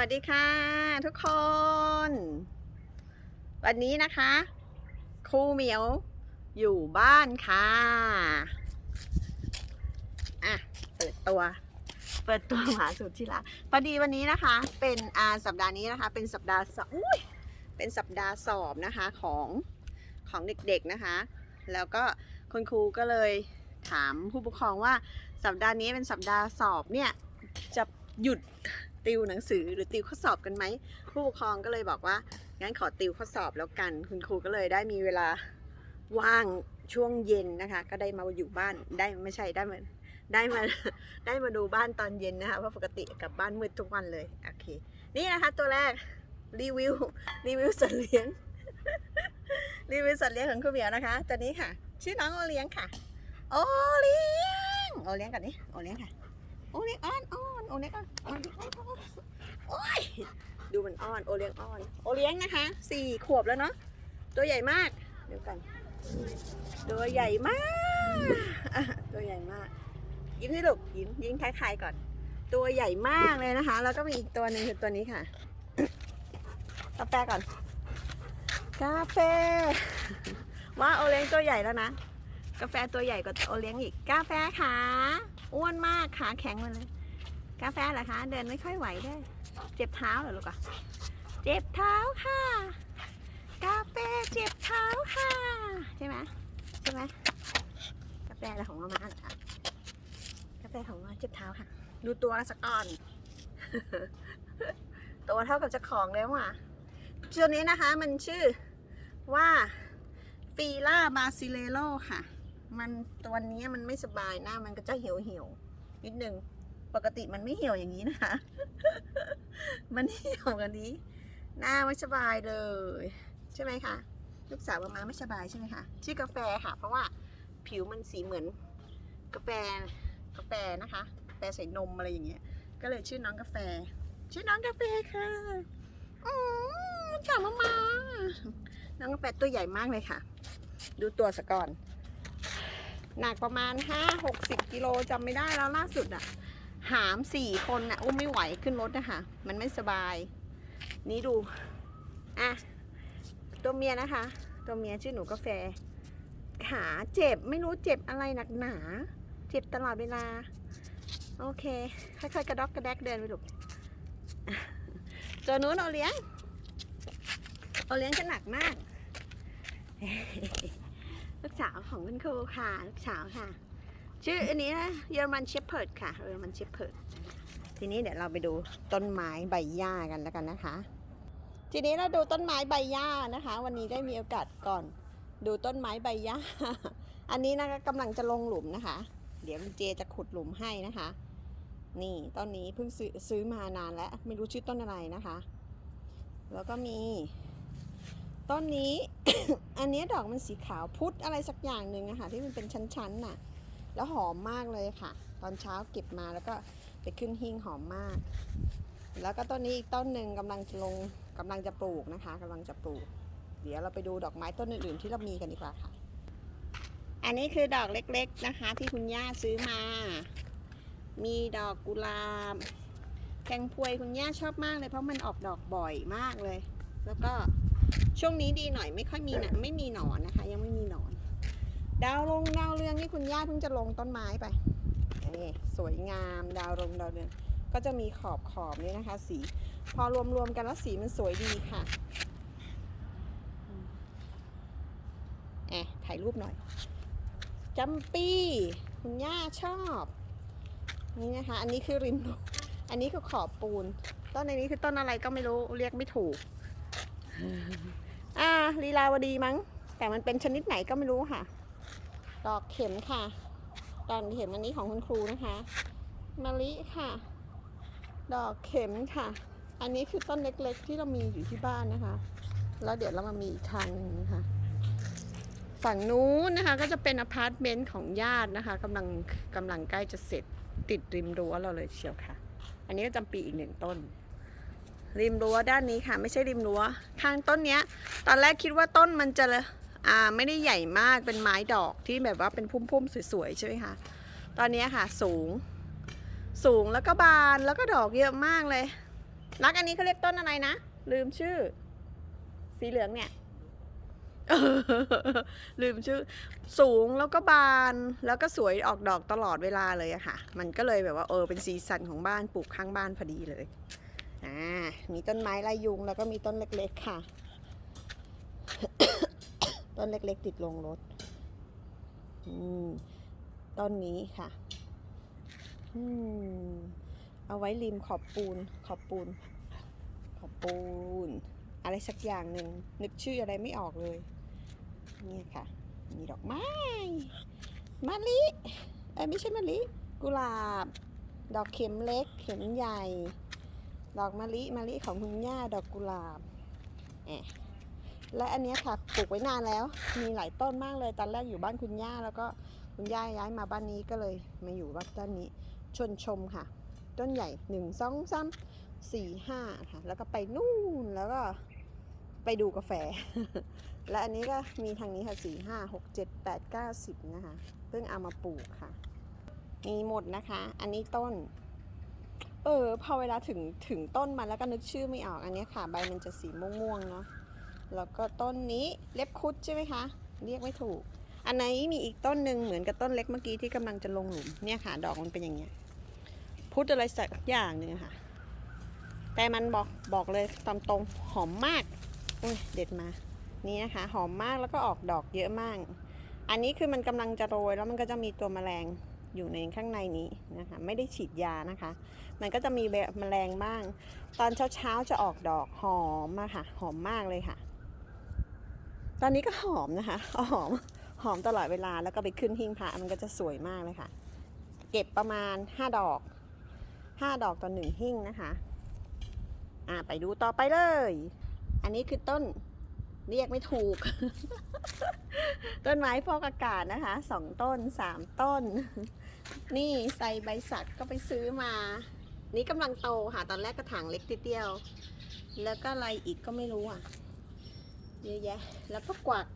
วัสดีค่ะ ทุกคน วันนี้นะคะครูเหมียวอยู่บ้านค่ะอะเปิดตัว เปิดตัวหมาสุดที่รักพอดีวันนี้นะคะ เป็นอ่าสัปดาห์นี้นะคะ เป็นสัปดาห์สอบอุ๊ยเป็นสัปดาห์สอบนะคะของของเด็กๆนะคะ แล้วก็คุณครูก็เลยถามผู้ปกครองว่าสัปดาห์นี้เป็นสัปดาห์สอบเนี่ยจะหยุด ติวหนังสือหรือติวข้อสอบกันไหมผู้ปกครองก็เลยบอกว่างั้นขอติวข้อสอบแล้วกัน คุณครูก็เลยได้มีเวลาว่างช่วงเย็นนะคะ ก็ได้มาอยู่บ้านได้ไม่ใช่ได้มาได้มาได้มาดูบ้านตอนเย็นนะคะเพราะปกติกลับบ้านมืดทุกวันเลยโอเคนี่นะคะตัวแรกรีวิวรีวิวสัตว์เลี้ยงรีวิวสัตว์เลี้ยงของคุณเหมียวนะคะตัวนี้ค่ะ ชื่อน้องโอเลี้ยงค่ะ โอเลี้ยงโอเลี้ยงกันนี่โอเลี้ยงค่ะ โอเลี้ยงอ้อนอ้อนโอเลี้ยงอ้อนอ้อนอ้อนอ้อนโอ้ยดูมันอ้อนโอเลี้ยงอ้อนโอเลี้ยงนะคะสี่ขวบแล้วเนาะตัวใหญ่มากเดี๋ยวกันตัวใหญ่มาก ตัวใหญ่มาก ยิ้มให้ลูกยิ้มยิ้มคล้ายๆก่อน ตัวใหญ่มากเลยนะคะ แล้วก็มีอีกตัวหนึ่งคือตัวนี้ค่ะกาแฟก่อน กาแฟ ว่าโอเลี้ยงตัวใหญ่แล้วนะ กาแฟตัวใหญ่กว่าโอเลี้ยงอีก กาแฟขา อ้วนมากขาแข็งมาเลย กาแฟเหรอคะ เดินไม่ค่อยไหวได้วยเจ็บเท้าเหรอลูกอะเจ็บเท้าค่ะ กาแฟเจ็บเท้าค่ะ ใช่ไหมใช่ไหมกาแฟอะไรของมาม่าเหรอคะกาแฟของมาเจ็บเท้าค่ะ ดูตัวสักก่อน ตัวเท่ากับเจ้าของแล้วอะตัวนี้นะคะมันชื่อว่าฟีล่าบาซิเลโลค่ะ มันตัวนี้มันไม่สบายหน้ามันก็จะเหี่ยวเหี่ยวนิดนึงปกติมันไม่เหี่ยวอย่างนี้นะคะ มันเหี่ยวกันนี้ หน้าไม่สบายเลย ใช่ไหมคะลูกสาวมามาไม่สบายใช่ไหมคะชื่อกาแฟค่ะ เพราะว่าผิวมันสีเหมือนกาแฟกาแฟนะคะกาแฟใส่นมอะไรอย่างเงี้ย ก็เลยชื่อน้องกาแฟ ชื่อน้องกาแฟค่ะอืมถามมามาน้องกาแฟตัวใหญ่มากเลยค่ะ ดูตัวสะก่อน หนักประมาณห้าหกสิบกิโลจำไม่ได้แล้วล่าสุดอะหามสี่คนน่ะอุ้มไม่ไหวขึ้นรถนะคะมันไม่สบาย นี่ดู อะ ตัวเมียนะคะ ตัวเมียชื่อหนูกาแฟ ขาเจ็บไม่รู้เจ็บอะไรหนักหนา เจ็บตลอดเวลา โอเค ค่อยๆ กระดอกกระแดกเดินไปลูกตัวนู้นเอาเลี้ยง เอาเลี้ยงจะหนักมาก ลูกสาวของคุณครูค่ะ ลูกสาวค่ะ ชื่ออันนี้นะเยอรมันเชพเพิร์ดค่ะเยอรมันเชพเพิร์ดทีนี้เดี๋ยวเราไปดูต้นไม้ใบหญ้ากันแล้วกันนะคะ ทีนี้เราดูต้นไม้ใบหญ้านะคะ วันนี้ได้มีโอกาสก่อน ดูต้นไม้ใบหญ้า อันนี้นะคะกำลังจะลงหลุมนะคะ เดี๋ยวเจจะขุดหลุมให้นะคะ นี่ต้นนี้เพิ่งซื้อซื้อมานานแล้ว ไม่รู้ชื่อต้นอะไรนะคะ แล้วก็มี ต้นนี้ อันนี้ดอกมันสีขาวพุธอะไรสักอย่างหนึ่งอะค่ะ ที่มันเป็นชั้นๆน่ะ แล้วหอมมากเลยค่ะ ตอนเช้าเก็บมาแล้วก็ไปขึ้นหิ้งหอมมาก แล้วก็ต้นนี้อีกต้นหนึ่งกำลังจะลงกำลังจะปลูกนะคะกำลังจะปลูก เดี๋ยวเราไปดูดอกไม้ต้นอื่นๆที่เรามีกันดีกว่าค่ะ อันนี้คือดอกเล็กๆนะคะ ที่คุณย่าซื้อมา มีดอกกุหลาบแตงพวยคุณย่าชอบมากเลยเพราะมันออกดอกบ่อยมากเลย แล้วก็ ช่วงนี้ดีหน่อยไม่ค่อยมีนะไม่มีหนอนนะคะ ยังไม่มีหนอน ดาวลงดาวเรืองนี่คุณย่าเพิ่งจะลงต้นไม้ไปนี่สวยงามดาวลงดาวเรืองก็จะมีขอบขอบนี่นะคะ สี พอรวมๆกันแล้วสีมันสวยดีค่ะแอะถ่ายรูปหน่อยจำปีคุณย่าชอบนี่นะคะ อันนี้คือริมรั้วอันนี้คือขอบปูน ต้นในนี้คือต้นอะไรก็ไม่รู้เรียกไม่ถูก อ่าลีลาวดีมั้ง แต่มันเป็นชนิดไหนก็ไม่รู้ค่ะ ดอกเข็มค่ะ ดอกเข็มอันนี้ของคุณครูนะคะมะลิค่ะ ดอกเข็มค่ะ อันนี้คือต้นเล็กๆ ที่เรามีอยู่ที่บ้านนะคะ แล้วเดี๋ยวเรามามีอีกทางนึงนะคะ ฝั่งนู้นนะคะก็จะเป็นอพาร์ตเมนต์ของญาตินะคะกำลังกำลังใกล้จะเสร็จติดริมรั้วเราเลยเชียวค่ะ อันนี้ก็จำปีอีกหนึ่งต้น ริมรั้วด้านนี้ค่ะไม่ใช่ริมรั้ว ข้างต้นเนี้ย ตอนแรกคิดว่าต้นมันจะอ่าไม่ได้ใหญ่มากเป็นไม้ดอกที่แบบว่าเป็นพุ่มๆสวยๆใช่ไหมคะตอนนี้ค่ะสูง สูงแล้วก็บานแล้วก็ดอกเยอะมากเลยรักอันนี้เขาเรียกต้นอะไรนะ ลืมชื่อ สีเหลืองเนี่ยลืมชื่อ สูงแล้วก็บานแล้วก็สวยออกดอกตลอดเวลาเลยอะค่ะ มันก็เลยแบบว่าเออเป็นสีสันของบ้านปลูกข้างบ้านพอดีเลย อ่า มีต้นไม้ลายยุงแล้วก็มีต้นเล็กๆค่ะ ต้นเล็กๆติดลงรถ อืม ต้นนี้ค่ะ อืม เอาไว้ริมขอบปูน ขอบปูน ขอบปูน อะไรสักอย่างหนึ่ง นึกชื่ออะไรไม่ออกเลย เนี่ยค่ะ มีดอกไม้ มะลิเอ้ยไม่ใช่มะลิ กุหลาบ ดอกเข็มเล็ก เข็มใหญ่ ดอกมะลิมะลิของคุณย่าดอกกุหลาบแอและอันนี้ค่ะปลูกไว้นานแล้ว มีหลายต้นมากเลยตอนแรกอยู่บ้านคุณย่าแล้วก็คุณย่าย้ายมาบ้านนี้ก็เลยมาอยู่บ้านต้นนี้ชนชมค่ะ ต้นใหญ่หนึ่งสองสามสี่ห้าค่ะ แล้วก็ไปนู่นแล้วก็ไปดูกาแฟ และอันนี้ก็มีทางนี้ค่ะสี่ห้าหกเจ็ดแปดเก้าสิบนะคะ เพิ่งเอามาปลูกค่ะ มีหมดนะคะ อันนี้ต้น เออ พอเวลาถึงถึงต้นมาแล้วก็นึกชื่อไม่ออกอันนี้ค่ะ ใบมันจะสีม่วงๆเนาะแล้วก็ต้นนี้เล็บคุดใช่ไหมคะ เรียกไม่ถูก อันไหนมีอีกต้นหนึ่งเหมือนกับต้นเล็กเมื่อกี้ที่กำลังจะลงหลุมเนี่ยค่ะ ดอกมันเป็นอย่างเงี้ยพุดอะไรสักอย่างหนึ่งค่ะ แต่มันบอกบอกเลยตามตรงหอมมากอุ้ยเด็ดมา นี่นะคะ หอมมากแล้วก็ออกดอกเยอะมาก อันนี้คือมันกำลังจะโรยแล้วมันก็จะมีตัวแมลง อยู่ในข้างในนี้นะคะ ไม่ได้ฉีดยานะคะ มันก็จะมีแมลงบ้าง ตอนเช้าๆจะออกดอกหอมมากค่ะ หอมมากเลยค่ะ ตอนนี้ก็หอมนะคะหอมหอมตลอดเวลาแล้วก็ไปขึ้นหิ้งพระมันก็จะสวยมากเลยค่ะ เก็บประมาณ 5 ดอก 5 ดอกต่อหนึ่งหิ้งนะคะ อ่าไปดูต่อไปเลย อันนี้คือต้น เรียกไม่ถูก ต้นไม้ฟอกอากาศนะคะสองต้นสามต้น นี่ใส่ใบสักก็ไปซื้อมา นี่กำลังโตค่ะ ตอนแรกกระถางเล็กติเดียว แล้วก็อะไรอีกก็ไม่รู้อะ เยอะแยะ แล้วก็กวัก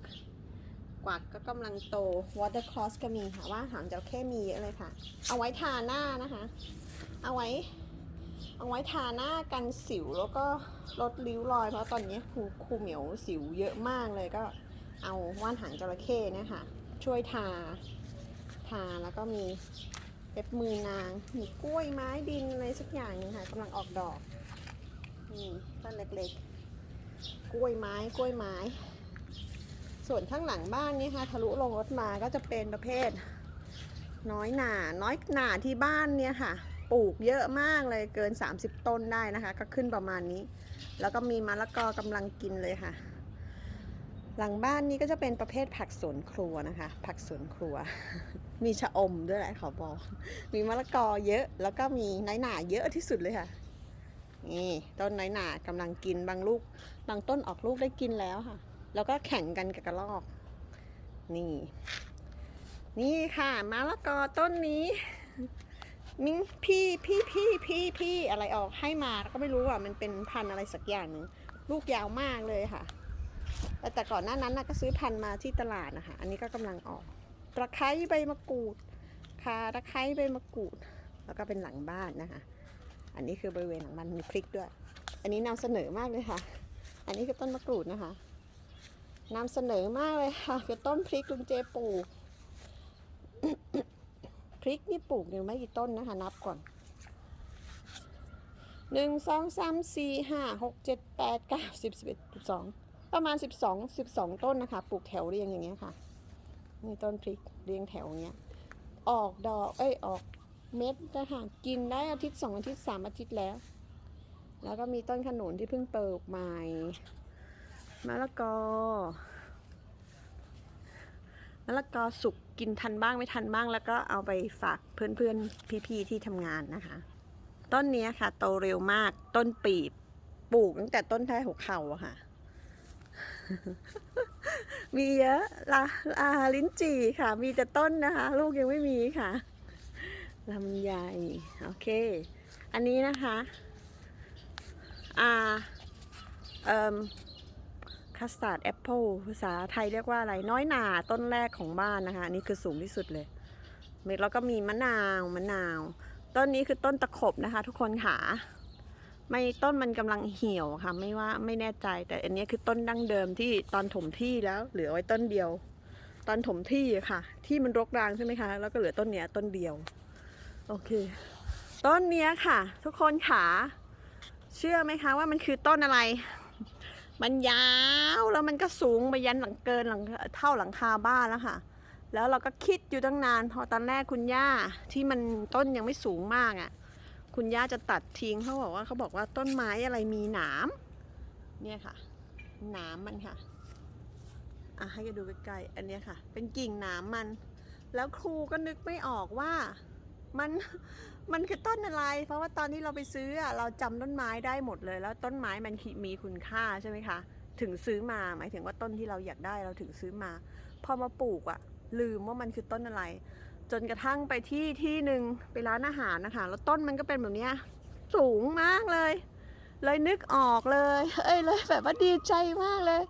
กวักก็กำลังโต watercross ก็มีค่ะ ว่าถางจ้าแค่มีเยอะเลยค่ะ เอาไว้ทาหน้านะคะ เอาไว้ เอาไว้ทาหน้ากันสิวแล้วก็ลดริ้วรอยเพราะตอนนี้ครูครูเหมียวสิวเยอะมากเลยก็เอาว่านหางจระเข้เนี่ยค่ะ ช่วยทา ทาแล้วก็มีเล็บมือนาง มีกล้วยไม้ดินอะไรสักอย่างนึงค่ะกำลังออกดอกนี่ต้นเล็กๆ กล้วยไม้กล้วยไม้ ส่วนข้างหลังบ้านนี่ค่ะทะลุลงรถมาก็จะเป็นประเภท น้อยหนาน้อยหนาที่บ้านเนี่ยค่ะ ปลูกเยอะมากเลยเกิน 30 ต้นได้นะคะ ก็ขึ้นประมาณนี้ แล้วก็มีมะละกอกำลังกินเลยค่ะ หลังบ้านนี้ก็จะเป็นประเภทผักสวนครัวนะคะ ผักสวนครัว มีชะอมด้วยแหละขอบอก มีมะละกอเยอะ แล้วก็มีน้อยหนาเยอะที่สุดเลยค่ะ นี่ต้นน้อยหนากำลังกินบางลูก บางต้นออกลูกได้กินแล้วค่ะ แล้วก็แข่งกันกับกระรอก นี่ นี่ค่ะมะละกอต้นนี้ มิ้งพี่พี่พี่พี่พี่อะไรออกให้มาแล้วก็ไม่รู้อะมันเป็นพันอะไรสักอย่างหนึงลูกยาวมากเลยค่ะ แต่แต่ก่อนหน้านั้นนะก็ซื้อพันมาที่ตลาดนะคะ อันนี้ก็กำลังออกตะไคร้ใบมะกรูดค่ะตะไคร้ใบมะกรูด แล้วก็เป็นหลังบ้านนะคะ อันนี้คือบริเวณหลังบ้านมีพริกด้วย อันนี้นำเสนอมากเลยค่ะ อันนี้คือต้นมะกรูดนะคะนำเสนอมากเลยค่ะ คือต้นพริกลุงเจปลูก ริกนี่ปลูกยังไม่กี่ต้นนะคะ นับก่อนหนึ่งสองสามสี่ห้าหกเจ็ดแปดเก้าสิบสิบเอ็ดสิบสองประมาณสิบสองสิบสองต้นนะคะ ปลูกแถวเรียงอย่างเงี้ยค่ะนี่ต้นพริกเรียงแถวอย่างเงี้ย ออกดอกเอ้ยออกเม็ดนะคะกินได้อาทิตย์สองอาทิตย์สามอาทิตย์แล้ว แล้วก็มีต้นขนุนที่เพิ่งเปิดใหม่มะละกอ มะละกอสุกกินทันบ้างไม่ทันบ้าง แล้วก็เอาไปฝากเพื่อนๆพี่ๆที่ทำงานนะคะ ต้นนี้ค่ะโตเร็วมากต้นปีบปลูกตั้งแต่ต้นแท้หัวเข่าค่ะ มีเยอะลาลาลิ้นจี่ค่ะ มีแต่ต้นนะคะ ลูกยังไม่มีค่ะลำไยโอเค อันนี้นะคะ อ่าเอ่ม คัสตาร์ดแอปเปิลภาษาไทยเรียกว่าอะไร น้อยหนาต้นแรกของบ้านนะคะ อันนี่คือสูงที่สุดเลย แล้วก็มีมะนาวมะนาว ต้นนี้คือต้นตะขบนะคะ ทุกคนค่ะไม่ต้นมันกำลังเหี่ยวค่ะ ไม่ว่าไม่แน่ใจ แต่อันนี้คือต้นดั้งเดิมที่ตอนถมที่แล้วเหลือไว้ต้นเดียว ตอนถมที่ค่ะ ที่มันรกรางใช่ไหมคะ แล้วก็เหลือต้นเนี้ยต้นเดียว โอเค ต้นเนี้ยค่ะ ทุกคนขาเชื่อไหมคะว่ามันคือต้นอะไร มันยาวแล้วมันก็สูงไปยันหลังเกินหลังเท่าหลังคาบ้านแล้วค่ะ แล้วเราก็คิดอยู่ตั้งนาน พอตอนแรกคุณย่าที่มันต้นยังไม่สูงมากอะ่ะ คุณย่าจะตัดทิ้งเขาบอกว่าเขาบอกว่าต้นไม้อะไรมีหนามเนี่ยค่ะหนามมันค่ะอะให้กันดูใกล้ๆอันนี้ค่ะ เป็นกิ่งหนามมัน แล้วครูก็นึกไม่ออกว่ามัน มันคือต้นอะไร เพราะว่าตอนที่เราไปซื้อเราจำต้นไม้ได้หมดเลย แล้วต้นไม้มันมีคุณค่าใช่ไหมคะ ถึงซื้อมาหมายถึงว่าต้นที่เราอยากได้เราถึงซื้อมา พอมาปลูกอะลืมว่ามันคือต้นอะไร จนกระทั่งไปที่ที่หนึ่งไปร้านอาหารนะคะ แล้วต้นมันก็เป็นแบบเนี้ยสูงมากเลย เลยนึกออกเลย เอ้ยเลยแบบว่าดีใจมากเลย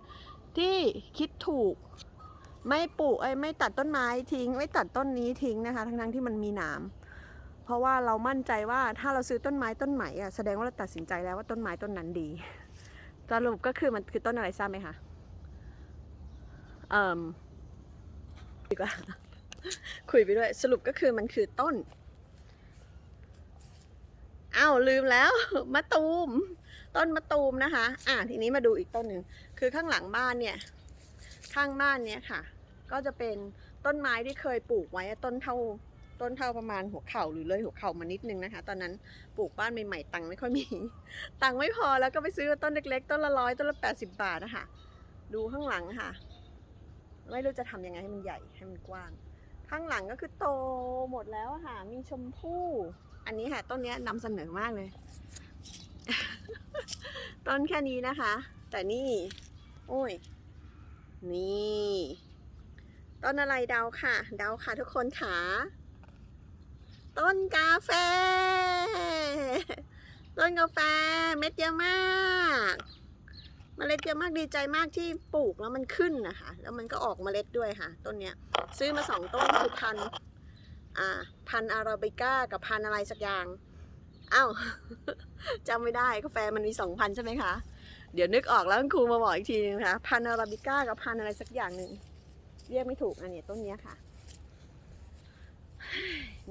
ที่คิดถูก ไม่ปลูกไอ้ไม่ตัดต้นไม้ทิ้ง ไม่ตัดต้นนี้ทิ้งนะคะ ทั้งๆที่มันมีหนาม เพราะว่าเรามั่นใจว่าถ้าเราซื้อต้นไม้ต้นใหม่อะแสดงว่าเราตัดสินใจแล้วว่าต้นไม้ต้นนั้นดีสรุปก็คือมันคือต้นอะไรทราบไหมคะเอ่มดีกว่าคุยไปด้วย สรุปก็คือมันคือต้นอ้าวลืมแล้วมะตูม ต้นมะตูมนะคะ อะทีนี้มาดูอีกต้นหนึ่งคือข้างหลังบ้านเนี่ย ข้างบ้านเนี่ยค่ะ ก็จะเป็นต้นไม้ที่เคยปลูกไว้ต้นเท่า ต้นเท่าประมาณหัวเข่าหรือเลยหัวเข่ามานิดนึงนะคะ ตอนนั้นปลูกบ้านใหม่ๆตังค์ไม่ค่อยมี ตังค์ไม่พอแล้วก็ไปซื้อต้นเล็กๆ ต้นละร้อยต้นละแปดสิบบาทนะคะดูข้างหลังค่ะ ไม่รู้จะทำยังไงให้มันใหญ่ให้มันกว้าง ข้างหลังก็คือโตหมดแล้วค่ะ มีชมพู่อันนี้ค่ะต้นนี้ยนำเสนอมากเลย ต้นแค่นี้นะคะ แต่นี่ โอ้ย นี่ต้นอะไรเดาค่ะ เดาค่ะทุกคนขา ต้นกาแฟ ต้นกาแฟเม็ดเยอะมากเมล็ดเยอะมากดีใจมากที่ปลูกแล้วมันขึ้นนะคะ แล้วมันก็ออกเมล็ดด้วยค่ะ ต้นเนี้ย ซื้อมาสองต้นคือพันอ่าพันอาราบิก้ากับพันอะไรสักอย่างอ้าวจำไม่ได้กาแฟมันมีสองพันใช่ไหมคะ เดี๋ยวนึกออกแล้วครูมาบอกอีกทีนึงนะคะพันอาราบิก้ากับพันอะไรสักอย่างหนึ่งเรียกไม่ถูกอันนี้ต้นเนี้ยค่ะ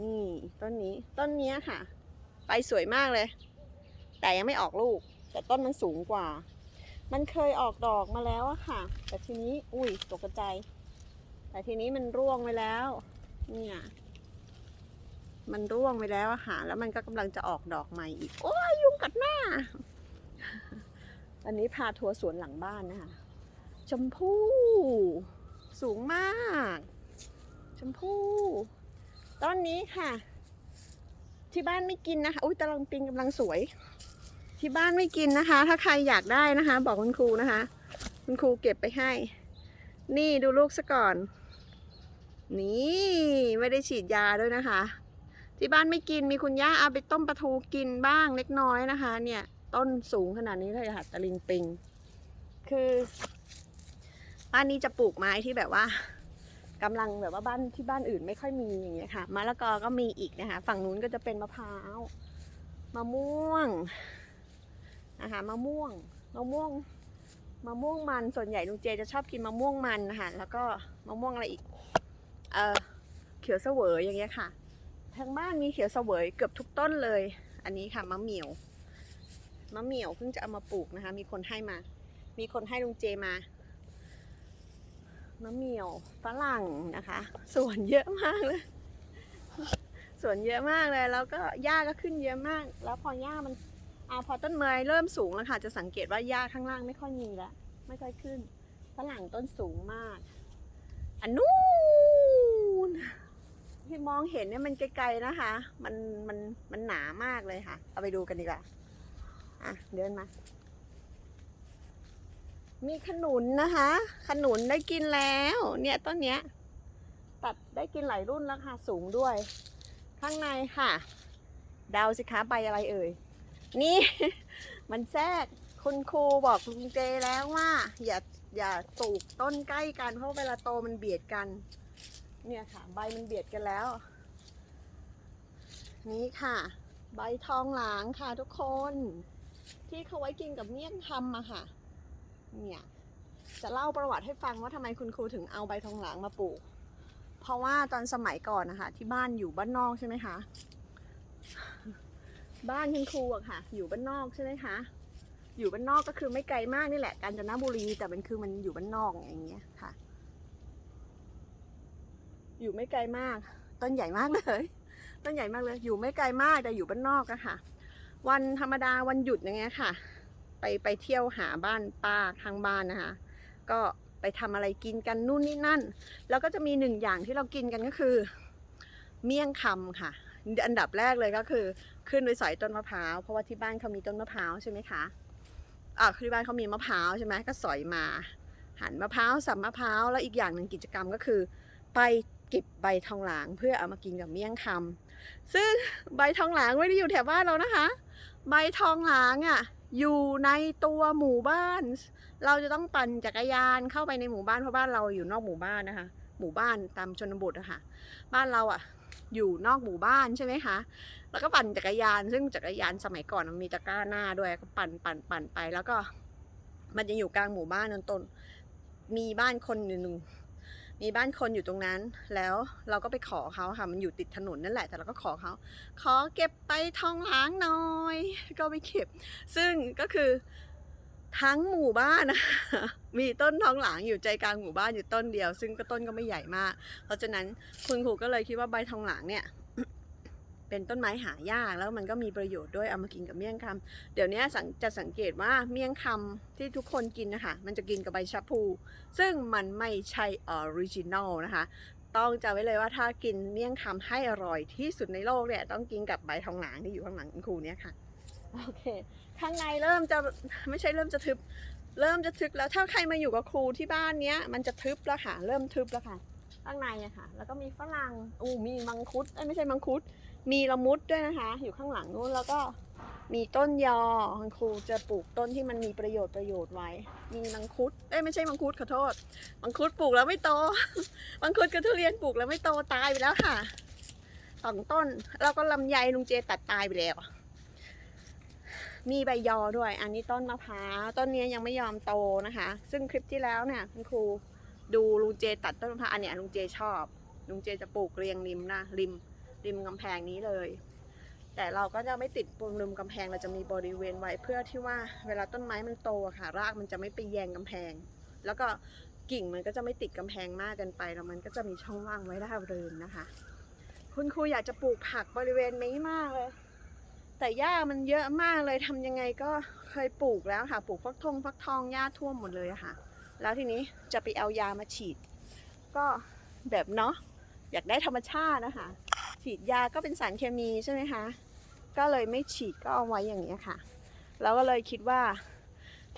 นี่ต้นนี้ต้นเนี้ยค่ะไปสวยมากเลย แต่ยังไม่ออกลูก แต่ต้นมันสูงกว่า มันเคยออกดอกมาแล้วอะค่ะ แต่ทีนี้อุ้ยตกกระจแต่ทีนี้มันร่วงไปแล้ว เนี่ยมันร่วงไปแล้วอะค่ะแล้วมันก็กำลังจะออกดอกใหม่อีก โอ้ยยุงกัดหน้า อันนี้พาทัวร์สวนหลังบ้านนะคะชมพู่ สูงมาก ชมพู่ ต้นนี้ค่ะ ที่บ้านไม่กินนะคะอุ้ยตะลังปิงกำลังสวย ที่บ้านไม่กินนะคะ ถ้าใครอยากได้นะคะ บอกคุณครูนะคะ คุณครูเก็บไปให้ นี่ดูลูกซะก่อน นี่ไม่ได้ฉีดยาด้วยนะคะ ที่บ้านไม่กินมีคุณย่าเอาไปต้มปลาทูกินบ้างเล็กน้อยนะคะ เนี่ย ต้นสูงขนาดนี้เลยค่ะตะลิงปิง คือบ้านนี้จะปลูกไม้ที่แบบว่า กำลังแบบว่าบ้านที่บ้านอื่นไม่ค่อยมีอย่างเงี้ยค่ะมะละกอก็มีอีกนะคะ ฝั่งนู้นก็จะเป็นมะพร้าวมะม่วงนะคะมะม่วงมะม่วงมะม่วงมันส่วนใหญ่ลุงเจจะชอบกินมะม่วงมันนะคะแล้วก็มะม่วงอะไรอีกเออเขียวเสวยอย่างเงี้ยค่ะ ทางบ้านมีเขียวเสวยเกือบทุกต้นเลย อันนี้ค่ะมะเหมี่ยวมะเหมี่ยวเพิ่งจะเอามาปลูกนะคะ มีคนให้มา มีคนให้ลุงเจมา มะเหมี่ยวฝรั่งนะคะสวนเยอะมากเลยสวนเยอะมากเลย แล้วก็หญ้าก็ขึ้นเยอะมาก แล้วพอหญ้ามันอ่าพอต้นไม้เริ่มสูงแล้วค่ะ จะสังเกตว่าหญ้าข้างล่างไม่ค่อยมีแล้วไม่ค่อยขึ้นฝรั่งต้นสูงมากอันนู้นที่มองเห็นเนี่ยมันไกลๆนะคะ มันมันมันหนามากเลยค่ะ เอาไปดูกันดีกว่าอะเดินมา มีขนุนนะคะ ขนุนได้กินแล้ว เนี่ยต้นเนี้ย ตัดได้กินหลายรุ่นแล้วค่ะ สูงด้วย ข้างในค่ะ ดาวสิคะใบอะไรเอ่ย นี่ มันแทรกคุณครูบอกลุงเจแล้วว่า อย่าอย่าปลูกต้นใกล้กันเพราะเวลาโตมันเบียดกัน เนี่ยค่ะ ใบมันเบียดกันแล้ว นี่ค่ะ ใบทองหลางค่ะทุกคน ที่เขาไว้กินกับเมี่ยงคำอะค่ะ เนี่ยจะเล่าประวัติให้ฟังว่าทำไมคุณครูถึงเอาใบทองหลางมาปลูก เพราะว่าตอนสมัยก่อนนะคะที่บ้านอยู่บ้านนอกใช่ไหมคะ บ้านคุณครูอะค่ะ อยู่บ้านนอกใช่ไหมคะ อยู่บ้านนอกก็คือไม่ไกลมากนี่แหละกาญจนบุรีแต่มันคือมันอยู่บ้านนอกอย่างเงี้ยค่ะ อยู่ไม่ไกลมาก ต้นใหญ่มากเลยต้นใหญ่มากเลย อยู่ไม่ไกลมากแต่อยู่บ้านนอกอะค่ะ วันธรรมดาวันหยุดอย่างเงี้ยค่ะ ไปไปเที่ยวหาบ้านป้าข้างบ้านนะคะ ก็ไปทำอะไรกินกันนู่นนี่นั่น แล้วก็จะมีหนึ่งอย่างที่เรากินกันก็คือ เมี่ยงคำค่ะ อันดับแรกเลยก็คือ ขึ้นไปสอยต้นมะพร้าวเพราะว่าที่บ้านเขามีต้นมะพร้าวใช่ไหมคะอ่าที่บ้านเขามีมะพร้าวใช่ไหมก็สอยมา หั่นมะพร้าวสับมะพร้าวแล้วอีกอย่างหนึ่งกิจกรรมก็คือ ไปเก็บใบทองหลางเพื่อเอามากินกับเมี่ยงคำซึ่งใบทองหลางไม่ได้อยู่แถวบ้านเรานะคะ ใบทองหลางอะ อยู่ในตัวหมู่บ้าน เราจะต้องปั่นจักรยานเข้าไปในหมู่บ้านเพราะบ้านเราอยู่นอกหมู่บ้านนะคะ หมู่บ้านตามชนบทอะค่ะ บ้านเราอะอยู่นอกหมู่บ้านใช่ไหมคะ แล้วก็ปั่นจักรยาน ซึ่งจักรยานสมัยก่อนมันมีตะกร้าหน้าด้วยก็ปั่นปั่นปั่นไป แล้วก็ มันจะอยู่กลางหมู่บ้านนนต้น มีบ้านคนหนึ่ง มีบ้านคนอยู่ตรงนั้น แล้วเราก็ไปขอเขาค่ะ มันอยู่ติดถนนนั่นแหละ แต่เราก็ขอเขา ขอเก็บไปทองหลางหน่อย ก็ไปเก็บ ซึ่งก็คือทั้งหมู่บ้านนะมีต้นทองหลางอยู่ใจกลางหมู่บ้านอยู่ต้นเดียว ซึ่งก็ต้นก็ไม่ใหญ่มาก เพราะฉะนั้นคุณครูก็เลยคิดว่าใบทองหลางเนี่ย เป็นต้นไม้หายากแล้วมันก็มีประโยชน์ด้วยเอามากินกับเมี่ยงคำเดี๋ยวนี้จะสังเกตว่าเมี่ยงคำที่ทุกคนกินนะคะมันจะกินกับใบชะพู ซึ่งมันไม่ใช่ออริจินอลนะคะต้องจำไว้เลยว่าถ้ากินเมี่ยงคำให้อร่อยที่สุดในโลกเนี่ยต้องกินกับใบทองหลางที่อยู่ข้างหลังคุณครูเนี่ยค่ะโอเค ข้างในเริ่มจะไม่ใช่เริ่มจะทึบ เริ่มจะทึบแล้วถ้าใครมาอยู่กับครูที่บ้านเนี้ยมันจะทึบแล้วค่ะ เริ่มทึบแล้วค่ะ ข้างในอะค่ะ แล้วก็มีฝรั่งอู้มีมังคุดเอ้ยไม่ใช่มังคุด มีละมุดด้วยนะคะ อยู่ข้างหลังนู้นแล้วก็มีต้นยอคุณครูจะปลูกต้นที่มันมีประโยชน์ประโยชน์ไว้ มีมังคุดเอ้ยไม่ใช่มังคุดขอโทษมังคุดปลูกแล้วไม่โตมังคุดกับทุเรียนปลูกแล้วไม่โตตายไปแล้วค่ะสองต้นแล้วก็ลำไยลุงเจตัดตายไปแล้ว มีใบยอด้วย อันนี้ต้นมะพร้าวต้นนี้ยังไม่ยอมโตนะคะ ซึ่งคลิปที่แล้วเนี่ยคุณครูดูลุงเจตัดต้นมะพร้าวอันเนี้ยลุงเจชอบลุงเจจะปลูกเรียงริมนะริม ริมกำแพงนี้เลย แต่เราก็จะไม่ติดบนริมกำแพงเราจะมีบริเวณไว้เพื่อที่ว่าเวลาต้นไม้มันโตค่ะรากมันจะไม่ไปแยงกำแพง แล้วก็กิ่งมันก็จะไม่ติดกำแพงมากเกินไปแล้วมันก็จะมีช่องว่างไว้ได้เริมนะคะ คุณครูอยากจะปลูกผักบริเวณนี้มากเลย แต่หญ้ามันเยอะมากเลยทำยังไงก็เคยปลูกแล้วค่ะปลูกฟักทองฟักทองหญ้าท่วมหมดเลยค่ะ แล้วทีนี้จะไปเอายามาฉีด ก็แบบเนาะอยากได้ธรรมชาตินะคะ ฉีดยาก็เป็นสารเคมีใช่ไหมคะ ก็เลยไม่ฉีดก็เอาไว้อย่างนี้ค่ะแล้วก็เลยคิดว่า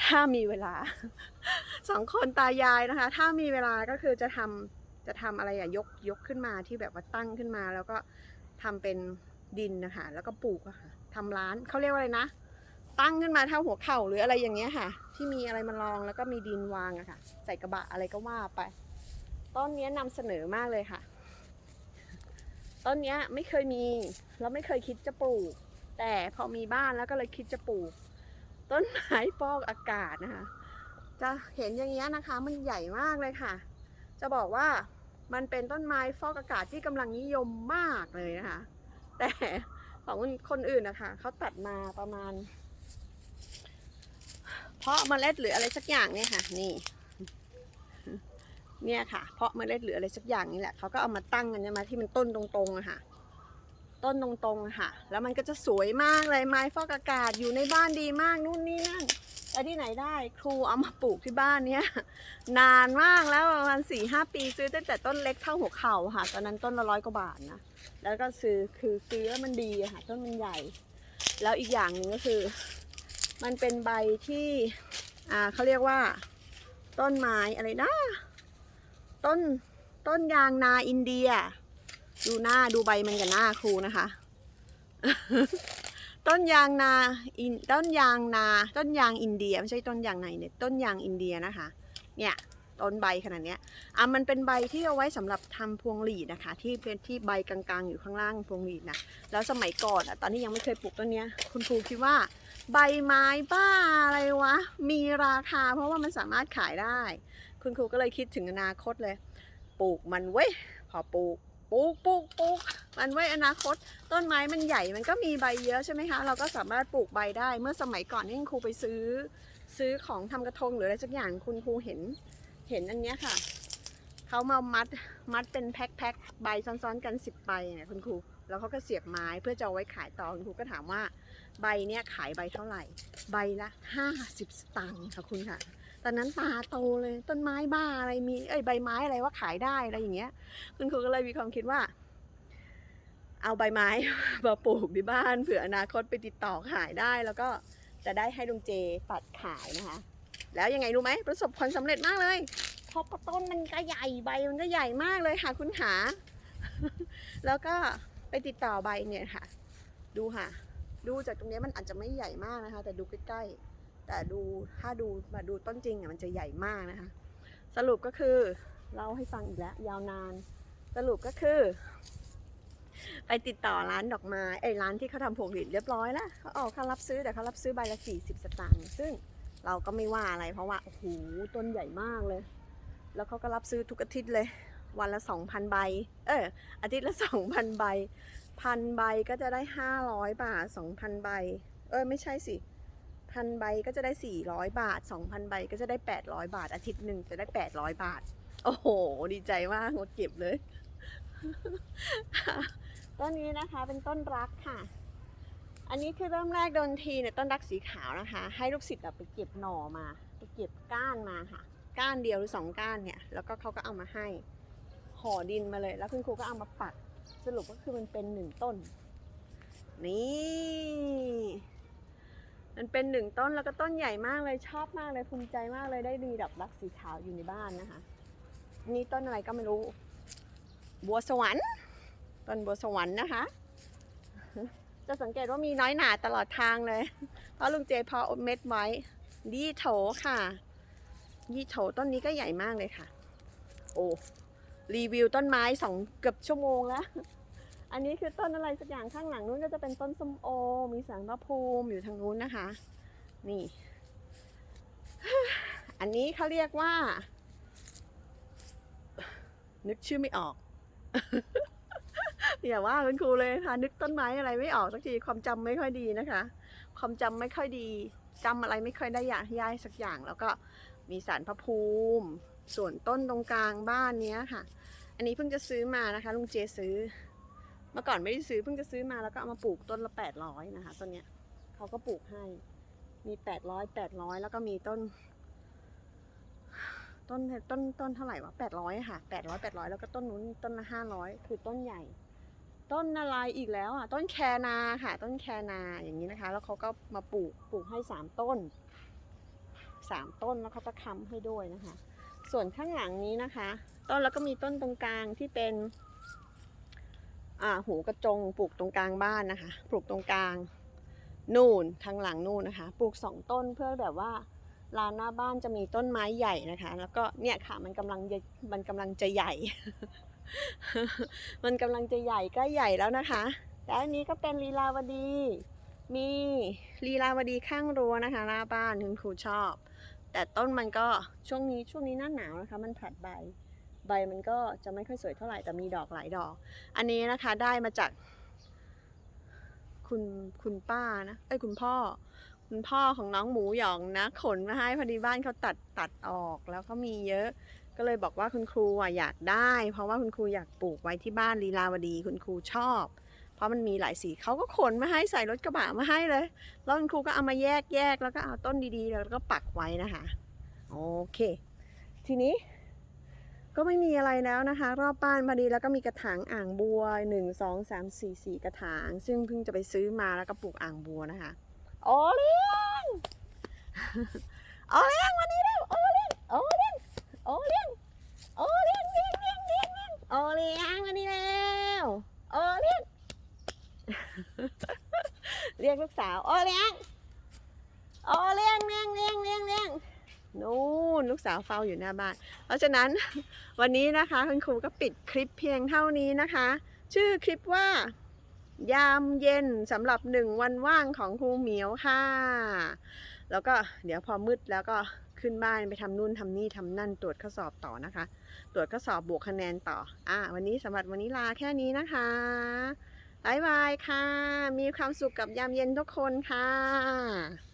ถ้ามีเวลาสองคนตายายนะคะ ถ้ามีเวลาก็คือจะทำจะทำอะไรอะยกยกขึ้นมาที่แบบว่าตั้งขึ้นมา แล้วก็ทำเป็นดินนะคะ แล้วก็ปลูกอะค่ะทำร้านเขาเรียกว่าอะไรนะ ตั้งขึ้นมาเท่าหัวเข่าหรืออะไรอย่างเงี้ยค่ะ ที่มีอะไรมารองแล้วก็มีดินวางอะค่ะ ใส่กระบะอะไรก็ว่าไป ต้นนี้ยนำเสนอมากเลยค่ะ ต้นเนี้ยไม่เคยมีแล้วไม่เคยคิดจะปลูก แต่พอมีบ้านแล้วก็เลยคิดจะปลูก ต้นไม้ฟอกอากาศนะคะ จะเห็นอย่างเงี้ยนะคะมันใหญ่มากเลยค่ะ จะบอกว่ามันเป็นต้นไม้ฟอกอากาศที่กำลังนิยมมากเลยนะคะ แต่ของคนอื่นนะคะเขาตัดมาประมาณ เพราะเมล็ดหรืออะไรสักอย่างเนี่ยค่ะ นี่ เนี่ยค่ะ เพราะเมล็ดหรืออะไรสักอย่างนี่แหละเขาก็เอามาตั้งกันใช่ไหมที่มันต้นตรงๆอะค่ะ ต้นตรงๆค่ะ แล้วมันก็จะสวยมากเลยไม้ฟอกอากาศอยู่ในบ้านดีมากนู่นนี่นั่นแต่ที่ไหนได้ครูเอามาปลูกที่บ้านเนี้ยนานมากแล้วประมาณสี่ห้าปีซื้อตั้งแต่ต้นเล็กเท่าหัวเข่าค่ะ ตอนนั้นต้นละร้อยกว่าบาทนะแล้วก็ซื้อคือซื้อแล้วมันดีค่ะ ต้นมันใหญ่ แล้วอีกอย่างหนึ่งก็คือ มันเป็นใบที่อ่าเขาเรียกว่า ต้นไม้อะไรนะ ต้นต้นยางนาอินเดีย ดูหน้าดูใบมันกับหน้าครูนะคะ ต้นยางนาอินต้นยางนา ต้นยางอินเดียไม่ใช่ต้นยางในเนี่ยต้นยางอินเดียนะคะ เนี่ยต้นใบขนาดเนี้ยอะมันเป็นใบที่เอาไว้สำหรับทำพวงหลีดนะคะ ที่เป็นที่ใบกลางๆ อยู่ข้างล่างพวงหลีดนะแล้วสมัยก่อนอะตอนนี้ยังไม่เคยปลูกต้นเนี้ย คุณครูคิดว่า ใบไม้บ้าอะไรวะมีราคา เพราะว่ามันสามารถขายได้ คุณครูก็เลยคิดถึงอนาคตเลย ปลูกมันไว้พอปลูกปลูกปลูกปลูกมันไว้อนาคต ต้นไม้มันใหญ่มันก็มีใบเยอะใช่ไหมคะ เราก็สามารถปลูกใบได้เมื่อสมัยก่อนที่คุณครูไปซื้อ ซื้อของทำกระทงหรืออะไรสักอย่างคุณครูเห็นเห็นอันเนี้ยค่ะเขามามัดมัดเป็นแพ็คแพ็คใบซ้อนๆกันสิบใบเนี่ยคุณครูแล้วเขาก็เสียบไม้เพื่อจะเอาไว้ขายต่อคุณครูก็ถามว่าใบเนี้ยขายใบเท่าไหร่ ใบละห้าสิบสตางค์ค่ะคุณค่ะ ตอนนั้นตาโตเลยต้นไม้บ้าอะไรมีเอ้ยใบไม้อะไรว่าขายได้อะไรอย่างเงี้ย คุณครูก็เลยมีความคิดว่า เอาใบไม้มาปลูกที่บ้านเผื่ออนาคตไปติดต่อขายได้ แล้วก็จะได้ให้ลุงเจตัดขายนะคะ แล้วยังไงรู้ไหมประสบผลสำเร็จมากเลยเพราะต้นมันก็ใหญ่ใบมันก็ใหญ่มากเลยค่ะ คุณขา แล้วก็ไปติดต่อใบเนี่ยค่ะ ดูค่ะ ดูจากตรงนี้มันอาจจะไม่ใหญ่มากนะคะ แต่ดูใกล้ๆ แต่ดูถ้าดูมาดูต้นจริงอะมันจะใหญ่มากนะคะ สรุปก็คือเล่าให้ฟังอีกแล้วยาวนาน สรุปก็คือ ไปติดต่อร้านดอกไม้ไอ้ร้านที่เขาทำพวงหรีดเรียบร้อยแล้วเขาออกค่ารับซื้อแต่เขารับซื้อใบละ40สตางค์ซึ่งเราก็ไม่ว่าอะไรเพราะว่าโอ้โหต้นใหญ่มากเลย แล้วเขาก็รับซื้อทุกอาทิตย์เลย วันละ2,000ใบ เอออาทิตย์ละ2,000ใบพันใบก็จะได้500บาท2,000ใบ เออไม่ใช่สิ พันใบก็จะได้ 400 บาท 2,000 ใบก็จะได้ 800 บาท อาทิตย์หนึ่งจะได้ 800 บาท โอ้โห ดีใจมากงดเก็บเลย ต้นนี้นะคะเป็นต้นรักค่ะ อันนี้คือเริ่มแรกโดนทีเนี่ยต้นรักสีขาวนะคะ ให้ลูกศิษย์ไปเก็บหน่อมา ไปเก็บก้านมาค่ะ ก้านเดียวหรือสองก้านเนี่ย แล้วก็เขาก็เอามาให้ ห่อดินมาเลย แล้วคุณครูก็เอามาปัก สรุปก็คือมันเป็นหนึ่งต้น นี่ มันเป็นหนึ่งต้นแล้วก็ต้นใหญ่มากเลยชอบมากเลยภูมิใจมากเลยได้มีดอกรักสีขาวอยู่ในบ้านนะคะ นี่ต้นอะไรก็ไม่รู้ บัวสวรรค์ต้นบัวสวรรค์นะคะ จะสังเกตว่ามีน้อยหนาตลอดทางเลย เพราะลุงเจพอเม็ดไว้ยี่โถค่ะ ยี่โถต้นนี้ก็ใหญ่มากเลยค่ะ โอ้รีวิวต้นไม้สองเกือบชั่วโมงแล้ว อันนี้คือต้นอะไรสักอย่างข้างหลังนู้นก็จะเป็นต้นส้มโอ มีสารพระภูมิอยู่ทางนู้นนะคะ นี่ อันนี้เขาเรียกว่า นึกชื่อไม่ออก อย่าว่าคุณครูเลยค่ะ นึกต้นไม้อะไรไม่ออกสักที ความจำไม่ค่อยดีนะคะ ความจำไม่ค่อยดีจำอะไรไม่ค่อยได้อย่างย่ายสักอย่าง แล้วก็มีสารพระภูมิ ส่วนต้นตรงกลางบ้านเนี้ยค่ะ อันนี้เพิ่งจะซื้อมานะคะ ลุงเจซื้อ เมื่อก่อนไม่ได้ซื้อเพิ่งจะซื้อมาแล้วก็เอามาปลูกต้นละแปดร้อยนะคะต้นเนี้ยเขาก็ปลูกให้ มีแปดร้อยแปดร้อยแล้วก็มีต้น ต้นต้นต้นเท่าไหร่วะแปดร้อยค่ะแปดร้อยแปดร้อยแล้วก็ต้นนู้นต้นละห้าร้อยคือต้นใหญ่ ต้นอะไรอีกแล้วอะต้นแคนาค่ะ ต้นแคนาอย่างนี้นะคะ แล้วเขาก็มาปลูกปลูกให้สามต้นสามต้นแล้วเขาก็ค้ำให้ด้วยนะคะ ส่วนข้างหลังนี้นะคะ ต้นแล้วก็มีต้นตรงกลางที่เป็น อ่าหูกระจงปลูกตรงกลางบ้านนะคะ ปลูกตรงกลางนู่นทางหลังนู่นนะคะ ปลูกสองต้นเพื่อแบบว่าลานหน้าบ้านจะมีต้นไม้ใหญ่นะคะ แล้วก็เนี่ยค่ะมันกำลังมันกำลังจะใหญ่ มันกำลังจะใหญ่ใกล้ใหญ่แล้วนะคะและอันนี้ก็เป็นลีลาวดี มีลีลาวดีข้างรั้วนะคะหน้าบ้านคุณครูชอบ แต่ต้นมันก็ช่วงนี้ช่วงนี้หน้าหนาวนะคะ มันผลัดใบ ใบมันก็จะไม่ค่อยสวยเท่าไหร่แต่มีดอกหลายดอก อันนี้นะคะได้มาจาก คุณคุณป้านะเอ้ยคุณพ่อ คุณพ่อของน้องหมูหยองนะ ขนมาให้พอดีบ้านเขาตัดตัดออกแล้วก็มีเยอะ ก็เลยบอกว่าคุณครูอะอยากได้ เพราะว่าคุณครูอยากปลูกไว้ที่บ้านลีลาวดี คุณครูชอบ เพราะมันมีหลายสีเขาก็ขนมาให้ใส่รถกระบะมาให้เลยแล้วคุณครูก็เอามาแยกแยกแล้วก็เอาต้นดีๆ แล้วก็ปักไว้นะคะ โอเค ทีนี้ ก็ไม่มีอะไรแล้วนะคะ รอบบ้านพอดีแล้วก็มีกระถางอ่างบัวหนึ่งสองสามสี่สี่กระถาง ซึ่งเพิ่งจะไปซื้อมาแล้วก็ปลูกอ่างบัวนะคะโอเลี้ยงโอเลี้ยงวันนี้เร็วโอเลี้ยงโอเลี้ยงโอเลี้ยงโอเลี้ยงเลี้ยงเลี้ยงเลี้ยงเลี้ยงโอเลี้ยงวันนี้เร็วโอเลี้ยงเรียกลูกสาวโอเลี้ยงโอเลี้ยงเลี้ยงเลี้ยงเลี้ยงเลี้ยง นู่นลูกสาวเฝ้าอยู่หน้าบ้าน เพราะฉะนั้นวันนี้นะคะคุณครูก็ปิดคลิปเพียงเท่านี้นะคะ ชื่อคลิปว่า ยามเย็นสำหรับหนึ่งวันว่างของครูเหมียวค่ะ แล้วก็เดี๋ยวพอมืดแล้วก็ขึ้นบ้านไปทำนู่นทำนี่ทำนั่นตรวจข้อสอบต่อนะคะ ตรวจข้อสอบบวกคะแนนต่อ อะวันนี้สำหรับวันนี้ลาแค่นี้นะคะบายบายค่ะ มีความสุขกับยามเย็นทุกคนค่ะ